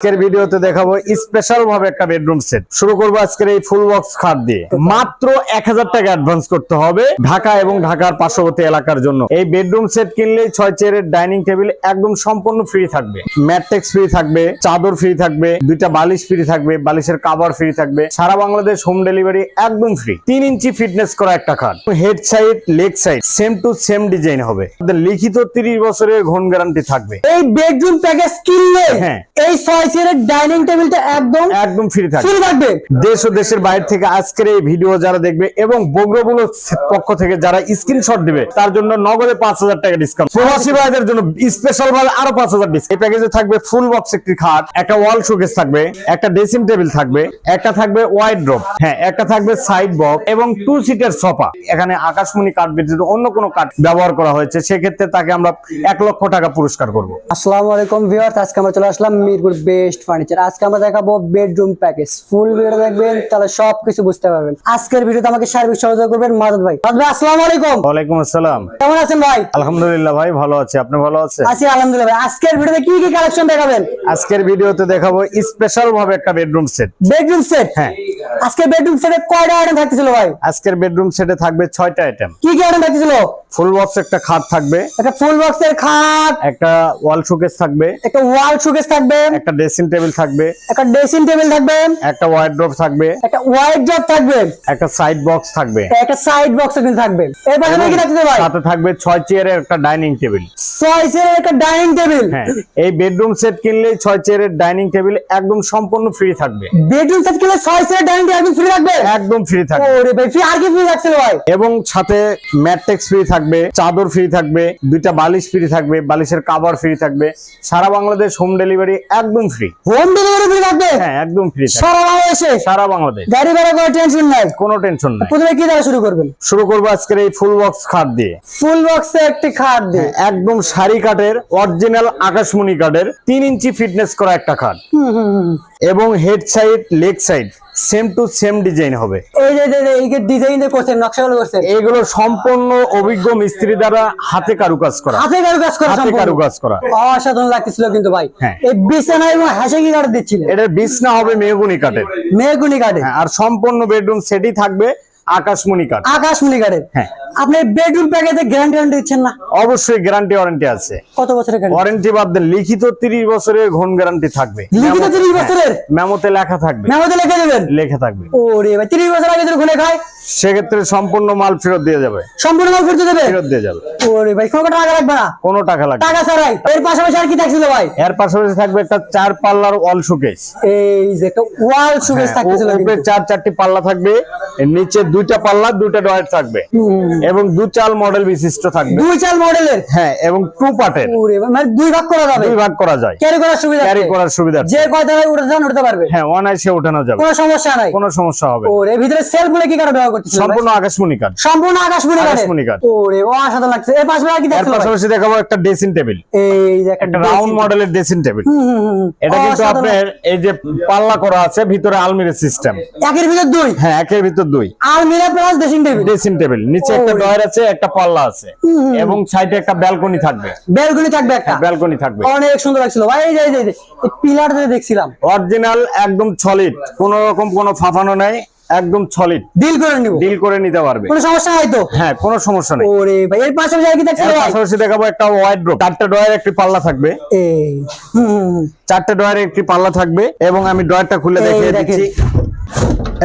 আজকের ভিডিওতে দেখাবো স্পেশাল ভাবে একটা বেডরুম সেট শুরু করব আজকের এই ফুল বক্স খাট দিয়ে। মাত্র এক হাজার টাকা অ্যাডভান্স করতে হবে ঢাকা এবং ঢাকার পার্শ্ববর্তী এলাকার জন্য। এই বেডরুম সেট কিনলেই ছয় চেয়ারের ডাইনিং টেবিল একদম সম্পূর্ণ ফ্রি থাকবে। ম্যাট্রিক্স ফ্রি থাকবে চাদর ফ্রি থাকবে দুইটা বালিশ ফ্রি থাকবে বালিশের কাভার ফ্রি থাকবে সারা বাংলাদেশ হোম ডেলিভারি একদম ফ্রি তিন ইঞ্চি ফিটনেস করা একটা খাট। Head side leg side same to same design হবে। লিখিত তিরিশ বছরের ঘন গ্যারান্টি থাকবে। এই বেডরুম প্যাকেজ কিনলে হ্যাঁ। এই ছয় চেয়ারের ডাইনিং টেবিলটা একদম একদম ফ্রি থাকবে। ফ্রি থাকবে। দেশ ও দেশের বাইরে থেকে আজকের এই ভিডিও যারা দেখবে এবং বগ্রবুলো পক্ষ থেকে যারা স্ক্রিনশট দিবে তার জন্য নগদে পাঁচ হাজার টাকা ডিসকাউন্ট প্রবাসী ভাইদের জন্য স্পেশাল ভাবে আরও পাঁচ হাজার ডিসকাউন্ট এই প্যাকেজে থাকবে ফুল বক্স একটি খাট একটা ওয়াল শোকেস থাকবে একটা ড্রেসিং টেবিল থাকবে একটা থাকবে ওয়াইড ড্রপ হ্যাঁ একটা থাকবে সাইড বক্স এবং টু সিটের সোফা এখানে আকাশমণি কাঠ ব্যতীত অন্য কোনো কাঠ ব্যবহার করা হয়েছে সেক্ষেত্রে তাকে আমরা এক লক্ষ টাকা পুরস্কার করব। আসসালামু আলাইকুম ভিউয়ার্স আজকে আমরা চলে আসলাম মিরপুর বেস্ট ফার্নিচার আজকে আমরা দেখাবো বেডরুম প্যাকেজ ফুল ভিডিও দেখবেন তাহলে সব কিছু বুঝতে পারবেন। আজকের ভিডিওতে আমাকে সার্বিক সহযোগিতা করবেন মাদত ভাই। মাদত ভাই আসসালামু আলাইকুম। ওয়ালাইকুম আসসালাম। কেমন আছেন ভাই? আলহামদুলিল্লাহ ভাই ভালো আছে। আপনি ভালো আছেন? আছি আলহামদুলিল্লাহ ভাই। আজকের ভিডিওতে কি কি কালেকশন দেখাবেন? আজকের ভিডিওতে দেখাবো স্পেশাল ভাবে একটা বেডরুম সেট বেডরুম সেট হ্যাঁ। আজকে বেডরুম সেটে কয়টা আইটেম থাকতেছিল ভাই? আজকের বেডরুম সেটে থাকবে ছয়টা আইটেম কি কি আইটেম থাকতেছিল? ফুল বক্স একটা খাট থাকবে। একটা ফুল বক্সের খাট। একটা ওয়াল শোকেস থাকবে। একটা ওয়াল শোকেস থাকবে। একটা ড্রেসিং টেবিল থাকবে। একটা ড্রেসিং টেবিল থাকবে। একটা ওয়ার্ড্রপ থাকবে। একটা জব থাকবে। একটা সাইড বক্স থাকবে। একটা সাইড বক্স কিন্তু থাকবে। এর কি থাকবে ভাই সাথে থাকবে ছয় চেয়ারের একটা ডাইনিং টেবিল ছয় চেয়ারের একটা ডাইনিং টেবিল হ্যাঁ এই বেডরুম সেট কিনলেই ছয় চেয়ারের ডাইনিং টেবিল একদম সম্পূর্ণ ফ্রি থাকবে। বেডরুম সেট কিনলে ছয় চেয়ারের ডাইনিং টেবিল ফ্রি থাকবে? একদম ফ্রি থাকবে। ওরে ভাই ফ্রি আর কি ফ্রি থাকছিল ভাই? এবং সাথে ম্যাট্রিক্স ফ্রি থাকবে চাদর ফ্রি থাকবে দুইটা বালিশ ফ্রি থাকবে বালিশের কাভার ফ্রি থাকবে। সারা বাংলাদেশ হোম ডেলিভারি একদম ফ্রি হোম ডেলিভারি ফ্রি থাকবে? হ্যাঁ একদম ফ্রি থাকবে। সারা বাংলাদেশে? সারা বাংলাদেশ। গাড়ি ভাড়া কোনো টেনশন নাই। কোনো টেনশন নাই। প্রথমে কি দ্বারা শুরু করবেন? শুরু করব আজকের এই ফুল বক্স খাট দিয়ে। ফুল বক্সে একটি খাট দিয়ে। একদম শাড়ি কাঠের অরিজিনাল আকাশমণি কাঠের তিন ইঞ্চি ফিটনেস করা একটা খাট। এবং head side leg side same to same design হবে। এই যে এই যে ডিজাইন করছেন নকশাগুলো করছেন। এগুলো সম্পূর্ণ অভিজ্ঞ মিস্ত্রি দ্বারা হাতে কারুকাজ করা। হাতে কারুকাজ করা হাতে। কারুকাজ করা। অসাধারণ লাগতেছিল কিন্তু ভাই। হ্যাঁ। এই বিছানা এবং হাসে কি কাঠ দিচ্ছিলেন। এটা বিছনা হবে মেহগুনি কাঠের। মেগুনি কাঠে হ্যাঁ, আর সম্পূর্ণ বেডরুম সেটই থাকবে। আকাশমণি কাঠ আকাশমণি কাঠের হ্যাঁ। আপনি বেডরুম প্যাকেজে গ্যারান্টি ওয়ারেন্টি দিচ্ছেন না? অবশ্যই গ্যারান্টি ওয়ারেন্টি আছে। কত বছরের গ্যারান্টি ওয়ারেন্টি বাদ দেন লিখিত তিরিশ বছরের ঘন গ্যারান্টি থাকবে। লিখিত 30 বছরের? মেমোতে লেখা থাকবে। মেমোতে লিখে দেবেন? লেখা থাকবে। ওরে ভাই 30 বছর আগে যদি খায় সেক্ষেত্রে সম্পূর্ণ মাল ফেরত দিয়ে যাবে। সম্পূর্ণ মাল ফিরতে দেবে ফেরত দিয়ে যাবে। ওরে ভাই কোনো টাকা লাগবে না? কোনো টাকা লাগবে টাকা ছাড়াই। এর পাশাপাশি আর কি থাকছিল ভাই? এর পাশাপাশি থাকবে একটা চার পাল্লার ওয়াল শোকেস এই যে একটা ওয়াল সুকেস থাকতেছিল উপরে চার চারটি পাল্লা থাকবে। নিচে দুইটা পাল্লা দুইটা ডয়ার থাকবে। এবং দু চাল মডেল বিশিষ্ট থাকবে। দুই চাল মডেলের হ্যাঁ এবং টু পার্টের ওরে মানে দুই ভাগ করা যাবে? দুই ভাগ করা যায়। ক্যারি করার সুবিধা ক্যারি করার সুবিধা যে কয় টাকায় উঠে যান উঠতে পারবে। হ্যাঁ অনায়াসে ওঠানো যাবে। কোনো সমস্যা নাই। কোনো সমস্যা হবে। ওরে ভিতরে সেলফগুলো কি কারণে ব্যবহার সম্পূর্ণ আকাশমণি কাঠ সম্পূর্ণ আকাশমণি কাঠের আকাশমণি কাঠ। ওরে অসাধারণ লাগছে। এর পাশে আর কি এর পাশাপাশি দেখাবো একটা ড্রেসিং টেবিল এই যে একটা একটা রাউন্ড মডেলের ড্রেসিং টেবিল হুম, হুম, হুম, হুম। এটা কিন্তু আপনার এই যে পাল্লা করা আছে ভিতরে আলমিরা সিস্টেম একের ভিতর দুই? হ্যাঁ একের ভিতর দুই। আলমিরা plus dressing table dressing table নিচে একটা। ডয়ার আছে একটা পাল্লা আছে। এবং সাইডে একটা ব্যালকনি থাকবে। বেলগুলি থাকবে একটা। ব্যালকনি থাকবে। অনেক সুন্দর লাগছিল। ভাই এই যে এই যে, পিলার দেখছিলাম। অরিজিনাল একদম সলিড কোন রকম কোনো ফাফানো নাই। একদম সলিড ডিল করে নিব। ডিল করে নিতে পারবে। কোনো সমস্যা নাই তো? হ্যাঁ কোনো সমস্যা নাই। ওরে ভাই এর পাশে যাই কি দেখছ ভাই পাশাপাশি দেখাবো একটা ওয়াইড ড্রপ চারটি ডয়ার একটি পাল্লা থাকবে। এই হুম। চারটে ডয়ারে একটি পাল্লা থাকবে এবং আমি ডয়ারটা খুলে দেখিয়ে। দিচ্ছি।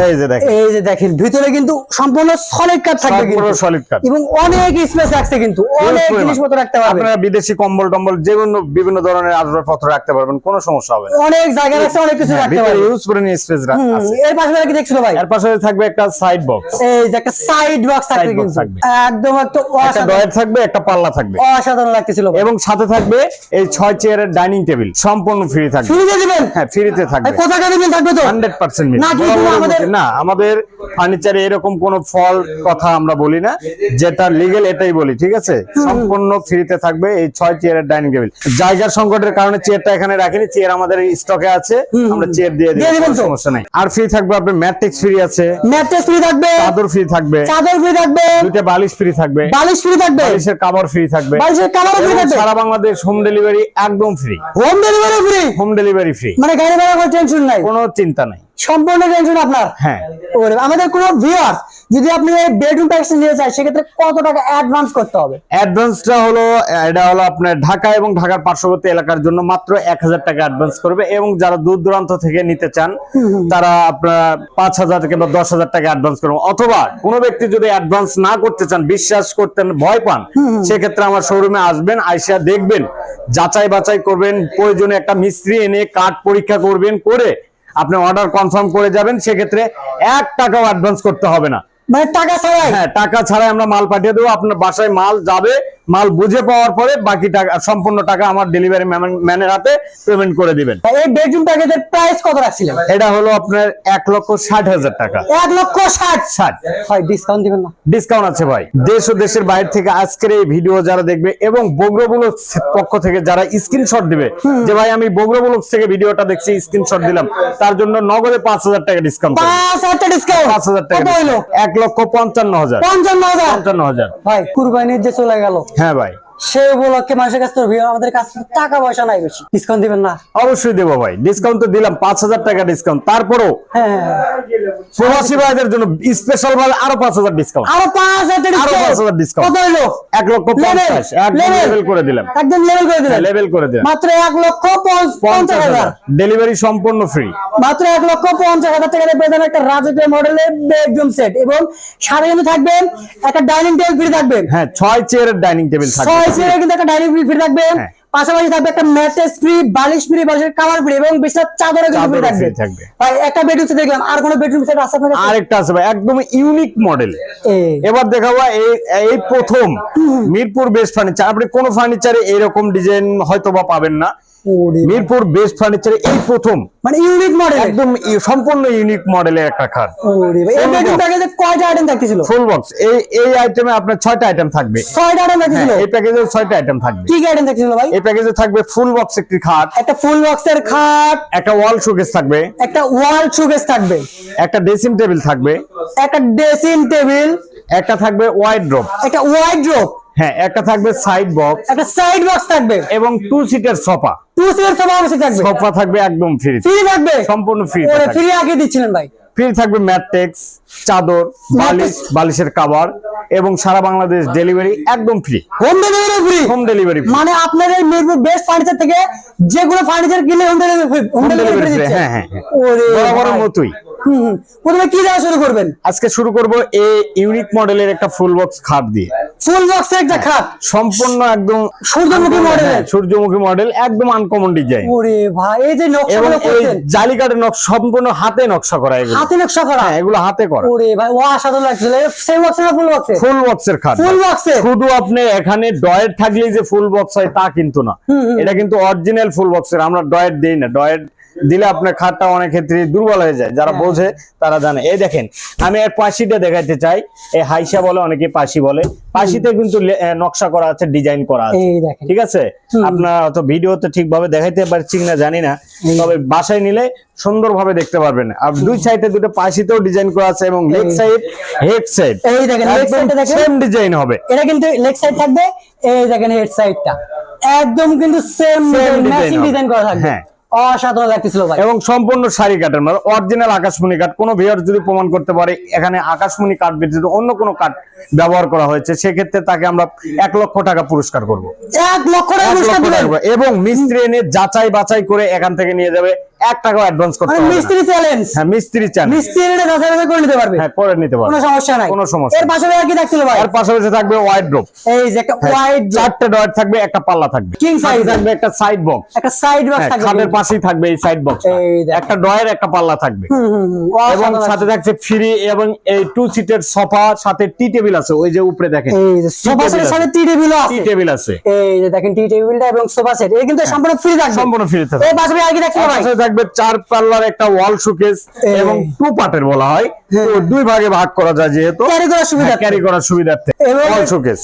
এই যে দেখেন। এই যে দেখেন ভিতরে কিন্তু সম্পূর্ণ সলিড কাঠ থাকবে সম্পূর্ণ কিন্তু। সলিড কাঠ এবং অনেক স্পেস রাখছে কিন্তু অনেক জিনিসপত্র রাখতে পারবে। আপনারা বিদেশি কম্বল টম্বল যে কোনো বিভিন্ন ধরনের আসবাবপত্র রাখতে পারবেন কোনো সমস্যা হবে না। অনেক জায়গা রাখছে অনেক কিছু রাখতে পারবে। ইউজ করে নিয়ে স্পেস আছে। এর পাশে কি দেখছিল ভাই? এর পাশে থাকবে একটা সাইড বক্স এই যে একটা সাইড বক্স box কিন্তু। একদম একটা একটা ডয়ার থাকবে একটা পাল্লা থাকবে। অসাধারণ লাগতেছিল এবং সাথে থাকবে এই ছয় চেয়ারের ডাইনিং টেবিল সম্পূর্ণ ফ্রি থাকবে। ফ্রি দিবেন? হ্যাঁ ফ্রিতে থাকবে। এই কোথা বিল থাকবে তো? হান্ড্রেড পার্সেন্ট নাকি তুমি আমাদের না আমাদের ফার্নিচারে এরকম কোনো ফল কথা আমরা বলি না। যেটা লিগেল এটাই বলি ঠিক আছে? সম্পূর্ণ ফ্রিতে থাকবে এই ছয় চেয়ারের ডাইনিং টেবিল জায়গার সংকটের কারণে চেয়ারটা এখানে রাখিনি চেয়ার আমাদের স্টকে আছে। আমরা চেয়ার দিয়ে দিই দিবেন সমস্যা নাই। আর ফ্রি থাকবে আপনার ম্যাট্রিক্স ফ্রি আছে। ম্যাট্রেস ফ্রি থাকবে। চাদর ফ্রি থাকবে। চাদর ফ্রি থাকবে। দুইটা বালিশ ফ্রি থাকবে। বালিশ ফ্রি থাকবে। বালিশের কাভার ফ্রি থাকবে। বালিশের কাভারও ফ্রি থাকবে। সারা বাংলাদেশ হোম ডেলিভারি একদম free home delivery free home delivery free মানে গাড়ি ভাড়া কোনো টেনশন নাই। কোনো চিন্তা নাই। সম্পূর্ণ টেনশন আপনার। হ্যাঁ। আমাদের কোনো ভিউয়ার যদি আপনি এই বেডরুম প্যাকেজ নিতে চান সেক্ষেত্রে কত টাকা অ্যাডভান্স করতে হবে? অ্যাডভান্সটা হলো এটা হলো আপনার ঢাকা এবং ঢাকার পার্শ্ববর্তী এলাকার জন্য মাত্র এক হাজার টাকা অ্যাডভান্স করবে এবং যারা দূর দূরান্ত থেকে নিতে চান তারা আপনার পাঁচ হাজার কিংবা দশ হাজার টাকা অ্যাডভান্স করবে। অথবা কোনো ব্যক্তি যদি অ্যাডভান্স না করতে চান বিশ্বাস করতে ভয় পান সেক্ষেত্রে আমার শোরুমে আসবেন আইসা দেখবেন যাচাই বাছাই করবেন প্রয়োজনে একটা মিস্ত্রি এনে কার্ড পরীক্ষা করবেন করে আপনি অর্ডার কনফার্ম করে যাবেন সেক্ষেত্রে এক টাকাও অ্যাডভান্স করতে হবে না। মানে টাকা ছাড়াই? হ্যাঁ টাকা ছাড়াই আমরা মাল পাঠিয়ে দেবো আপনার বাসায় মাল যাবে মাল বুঝে পাওয়ার পরে বাকি টাকা সম্পূর্ণ টাকা আমার ডেলিভারি ম্যানের হাতে পেমেন্ট করে দিবেন। এই বেডরুম প্যাকেজের প্রাইস কত রাখছিলেন? এটা হলো আপনার এক লক্ষ ষাট হাজার টাকা। এক লক্ষ ষাট? ষাট। হয় ডিসকাউন্ট দিবেন না। ডিসকাউন্ট আছে ভাই। দেশ ও দেশের বাইরে থেকে আজকের এই ভিডিও যারা দেখবে এবং বগ্রবুলক পক্ষ থেকে যারা স্ক্রিনশট দিবে যে ভাই আমি বগ্রবুলক থেকে ভিডিওটা দেখছি স্ক্রিনশট দিলাম তার জন্য নগদে পাঁচ হাজার টাকা ডিসকাউন্ট পাঁচ হাজার ডিসকাউন্ট পাঁচ হাজার টাকা এক লক্ষ পঞ্চান্ন হাজার। পঞ্চান্ন হাজার? পঞ্চান্ন হাজার। ভাই কুরবানির যে চলে গেল। হ্যাঁ ভাই। সে উপলক্ষে মানুষের কাছে ভিড়, আমাদের কাছে টাকা পয়সা নাই বেশি। ডিসকাউন্ট দিবেন না। অবশ্যই দেবো ভাই। ডিসকাউন্ট তো দিলাম পাঁচ হাজার টাকা ডিসকাউন্ট তারপরও হ্যাঁ হ্যাঁ, হ্যাঁ। প্রবাসী ভাইদের জন্য স্পেশাল ভাবে আরও পাঁচ হাজার ডিসকাউন্ট আরও পাঁচ হাজার আরও পাঁচ হাজার ডিসকাউন্ট কত হইল? এক লক্ষ পঞ্চাশ। লেভেল করে দিলাম। একদম লেভেল করে দিলেন লেভেল করে দিলাম। মাত্র এক লক্ষ পঞ্চাশ হাজার। ডেলিভারি সম্পূর্ণ ফ্রি মাত্র এক লক্ষ পঞ্চাশ হাজার টাকা পেয়ে যাবেন একটা রাজকীয় মডেলের বেডরুম সেট এবং সাথে কিন্তু থাকবেন একটা ডাইনিং টেবিল ফ্রি থাকবেন হ্যাঁ ছয় চেয়ারের ডাইনিং টেবিল থাকবে। কিন্তু একটা ডাইনিং ফ্রি থাকবেন হ্যাঁ। পাশাপাশি থাকবে একটা ম্যাট্রেস ফ্রি বালিশ ফ্রি বালিশের কাভার ফ্রি এবং বিছানার চাদরও কিন্তু ফ্রি থাকবে। ভাই একটা বেডরুম সেট দেখলাম। আর কোনো বেডরুম সেট আছে আপনাদের আরেকটা আছে ভাই একদম ইউনিক মডেল। এবার দেখাবো এই এই প্রথম মিরপুর বেস্ট ফার্নিচার আপনি কোন ফার্নিচারে এরকম ডিজাইন হয়তো বা পাবেন না। মিরপুর বেস্ট ফার্নিচারে এই প্রথম। মানে ইউনিক মডেল একদম সম্পূর্ণ ইউনিক মডেলের একটা খাট কয়টা আইটেম থাকতেছিল? ফুল বক্স এই এই আইটেমে আপনার ছয়টা আইটেম থাকবে। ছয়টা আইটেম হ্যাঁ, থাকতেছিল এই প্যাকেজে ছয়টা আইটেম থাকবে। কি আইটেম থাকতেছিল ভাই? এই প্যাকেজে থাকবে ফুল বক্স একটি খাট। একটা ফুল বক্সের খাট। একটা ওয়াল শোকেস থাকবে। একটা ওয়াল শোকেস থাকবে। একটা ড্রেসিং টেবিল থাকবে। একটা ড্রেসিং টেবিল একটা থাকবে ওয়াইড ড্রপ একটা ওয়াইড্রোপ হ্যাঁ একটা থাকবে সাইড বক্স একটা সাইড বক্স থাকবে। এবং টু সিটের সোফা টু সিটের সোফা অবশ্যই থাকবে। সোফা থাকবে একদম ফ্রি ফ্রি থাকবে? সম্পূর্ণ ফ্রি ওরে ফ্রি আগে দিচ্ছিলেন ভাই। ফ্রি থাকবে ম্যাট্রেক্স চাদর বালিশ বালিশের কাভার এবং সারা বাংলাদেশ ডেলিভারি একদম free home delivery free home delivery মানে আপনার এই মিরপুর বেস্ট ফার্নিচার থেকে যেগুলো ফার্নিচার কিনলে হোম ডেলিভারি হোম ডেলিভারি হ্যাঁ হ্যাঁ। ওরে বরাবরের ভাই। মতোই। হুম। প্রথমে কি দেওয়া শুরু করবেন? আজকে শুরু করব এই ইউনিক মডেলের একটা ফুল বক্স খাট দিয়ে। ফুল বক্সের একটা খাট? সম্পূর্ণ একদম সূর্যমুখী মডেলের হ্যাঁ, সূর্যমুখী মডেল একদম আনকমন ডিজাইন ওরে ভাই এই যে এবং নকশাগুলো এই করছেন। জালিকাটের নকশা সম্পূর্ণ হাতে নকশা করা এগুলো। হাতে নকশা করা? হ্যাঁ এগুলো হাতে করা। ওরে ভাই ও অসাধারণ বক্সে না ফুল বক্সে ফুল বক্সের খাট। ফুল বক্সে শুধু আপনি এখানে ডয়েট থাকলেই যে ফুল বক্স হয় তা কিন্তু না। এটা কিন্তু অরিজিনাল ফুল বক্সের আমরা ডয়েট দিই না। ডয়েট দিলে আপনার খাটটা অনেক ক্ষেত্রে দুর্বল হয়ে যায় যারা বোঝে তারা জানে। এই দেখেন আমি এর পাশিটা দেখাইতে চাই। এই হাইসা বলে অনেকে পাশি বলে। পাশিতে কিন্তু নকশা করা আছে ডিজাইন করা আছে। ঠিক আছে? আপনার হয়তো ভিডিওতে ঠিকভাবে দেখাইতে পারছি না জানি না। তবে বাসায় নিলে সুন্দরভাবে দেখতে পারবেন। আর দুই সাইডে দুটো পাশিতেও ডিজাইন করা আছে এবং লেগ সাইড হেড সাইড। এই দেখেন লেগ সাইডটা দেখেন। সেম ডিজাইন হবে। এটা কিন্তু লেগ সাইড থাকবে এই দেখেন হেড সাইডটা। একদম কিন্তু সেম ম্যাচিং ডিজাইন করা থাকবে। হ্যাঁ। অসাধারণ লাগতেছিল ভাই। এবং সম্পূর্ণ শাড়ি কাঠের মানে অরিজিনাল আকাশমণি কাঠ। কোনো ভিউয়ার যদি প্রমাণ করতে পারে এখানে আকাশমণি কাঠ ব্যতীত অন্য কোনো কাঠ ব্যবহার করা হয়েছে সেক্ষেত্রে তাকে আমরা এক লক্ষ টাকা পুরস্কার করব। এক লক্ষ টাকা এবং মিস্ত্রি এনে যাচাই বাছাই করে এখান থেকে নিয়ে যাবে। এক টাকাও অ্যাডভান্স করতে মানে হবে মিস্ত্রি চ্যালেঞ্জ হ্যাঁ মিস্ত্রি চান মিস্ত্রি এটা যাচাই বাছাই করে নিতে পারবে। হ্যাঁ করে নিতে পারবে। কোনো সমস্যা নাই। কোনো সমস্যা এর পাশে আর কি থাকছিল ভাই? এর পাশাপাশি থাকবে ওয়াইড ড্রপ এই যে একটা হ্যাঁ। ওয়াইড চারটে ডয়েট থাকবে একটা পাল্লা থাকবে। Size সাথে থাকবে একটা সাইড বক্স একটা সাইড বক্স থাকবে। খাটের পাশেই থাকবে এই সাইড বক্স এই একটা ডয়ের একটা পাল্লা থাকবে। হুম, হুম, হুম, এবং সাথে থাকছে ফ্রি এবং এই টু সিটের সোফা সাথে টি টেবিল আছে ওই যে উপরে দেখেন। এই যে সোফা সেটের সাথে টি টেবিলও টি টেবিল আছে। এই যে দেখেন টি টেবিলটা এবং সোফা সেট এই কিন্তু সম্পূর্ণ ফ্রি থাকবে। সম্পূর্ণ ফ্রি থাকবে। এই পাশে আর কি থাকছিল ভাই? পাশে থাকবে চার পাল্লার একটা ওয়াল শোকেস এবং টু পার্টের বলা হয়। হ্যাঁ। তো দুই ভাগে ভাগ করা যায় যেহেতু। ক্যারি করার সুবিধা ক্যারি করার সুবিধার্থে। Wall showcase.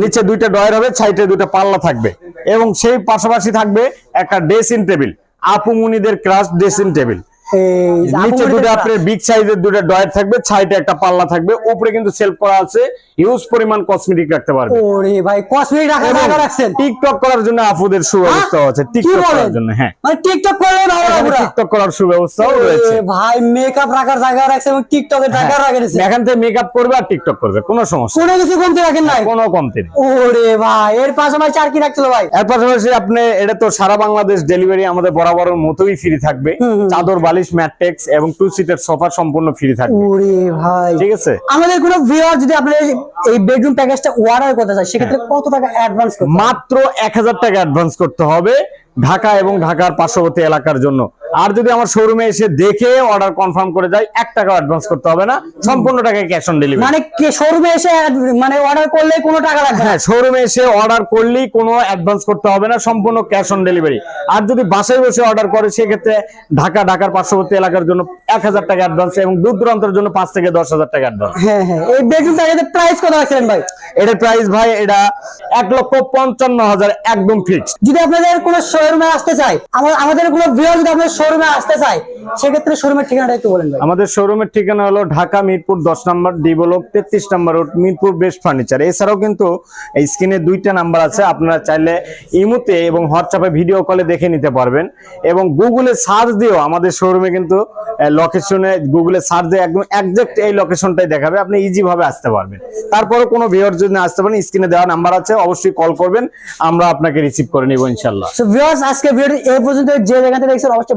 নিচে দুইটা ডয়ার হবে সাইডে দুইটা পাল্লা থাকবে। এবং সেই পাশাপাশি থাকবে একটা ড্রেসিং টেবিল আপুমুনিদের ক্রাশ ড্রেসিং টেবিল নিচে দুটো। আপনার বিগ সাইজের দুটো ডয়ার থাকবে সাইডে একটা পাল্লা থাকবে উপরে কিন্তু সেলফ করা আছে হিউজ পরিমাণ কসমেটিক রাখতে পারবে। ওরে ভাই কসমেটিক রাখার জায়গা রাখছেন? টিকটক করার জন্য আপুদের সুব্যবস্থা হ্যাঁ? আছে টিকটক করার জন্য হ্যাঁ। মানে টিকটক করলে ভালো টিকটক করার সুব্যবস্থাও রয়েছে। ভাই মেকআপ রাখার জায়গা রাখছে এবং টিকটকের জায়গা হ্যাঁ। রাখেছে এখান থেকে মেকআপ করবে আর টিকটক করবে কোনো সমস্যা কোনো কিছু কমতে রাখেন নাই? কোনো কমতি নেই। ওরে ভাই এর পাশাপাশি আর কি রাখছিল ভাই? এর পাশাপাশি আপনি এটা তো সারা বাংলাদেশ ডেলিভারি আমাদের বরাবরের মতোই ফ্রি থাকবে। হুম, হুম। বালিশ ম্যাট্রেক্স এবং টু সিটের সোফা সম্পূর্ণ ফ্রি থাকবে। ওরে ভাই। ঠিক আছে? আমাদের কোনো ভিউয়ার যদি আপনি এই বেডরুম প্যাকেজটা অর্ডার করতে চায় সেক্ষেত্রে কত টাকা অ্যাডভান্স করতে হবে? মাত্র এক হাজার টাকা অ্যাডভান্স করতে হবে ঢাকা এবং ঢাকার পার্শ্ববর্তী এলাকার জন্য। আর যদি আমার শোরুমে এসে দেখে অর্ডার কনফার্ম করে যায় এক টাকা অ্যাডভান্স করতে হবে না। সম্পূর্ণ টাকা ক্যাশ অন ডেলিভারি মানে কে শোরুমে এসে মানে অর্ডার করলে কোনো টাকা লাগবে হ্যাঁ শোরুমে এসে অর্ডার করলেই কোনো অ্যাডভান্স করতে হবে না সম্পূর্ণ ক্যাশ অন ডেলিভারি আর যদি বাসায় বসে অর্ডার করে সেক্ষেত্রে ঢাকা ঢাকার পার্শ্ববর্তী এলাকার জন্য এক হাজার টাকা অ্যাডভান্স এবং দূর দূরান্তের জন্য পাঁচ থেকে দশ হাজার টাকা অ্যাডভান্স হ্যাঁ হ্যাঁ। এই বেডরুম প্যাকেজের প্রাইস কত রাখছিলেন ভাই? এটার প্রাইস ভাই এটা এক লক্ষ পঞ্চান্ন হাজার একদম ফিক্সড যদি আপনাদের কোনো শোরুমে আসতে আমার আমাদের কোনো যদি আপনাদের শোরুমে আসতে চায় সেক্ষেত্রে শোরুমের ঠিকানাটা একটু বলেন ভাই। আমাদের শোরুমের ঠিকানা হলো ঢাকা মিরপুর দশ নম্বর ডি ব্লক তেত্রিশ নম্বর রোড মিরপুর বেস্ট ফার্নিচার। এছাড়াও কিন্তু এই স্ক্রিনে দুইটা নাম্বার আছে আপনারা চাইলে ইমুতে এবং হোয়াটসঅ্যাপে ভিডিও কলে দেখে নিতে পারবেন। এবং গুগলে সার্চ দিয়েও আমাদের শোরুমে কিন্তু লোকেশনে গুগলে সার্চ দিয়ে একদম একজাক্ট এই লোকেশনটাই দেখাবে আপনি ইজি ভাবে আসতে পারবেন। তারপরে কোনো ভিউয়ার যদি আসতে পারেন স্ক্রিনে দেওয়া নাম্বার আছে অবশ্যই কল করবেন আমরা আপনাকে রিসিভ করে নিব ইনশাল্লাহ আজকে ভিডিওটি এই পর্যন্ত যে জায়গাতে দেখছেন অবশ্যই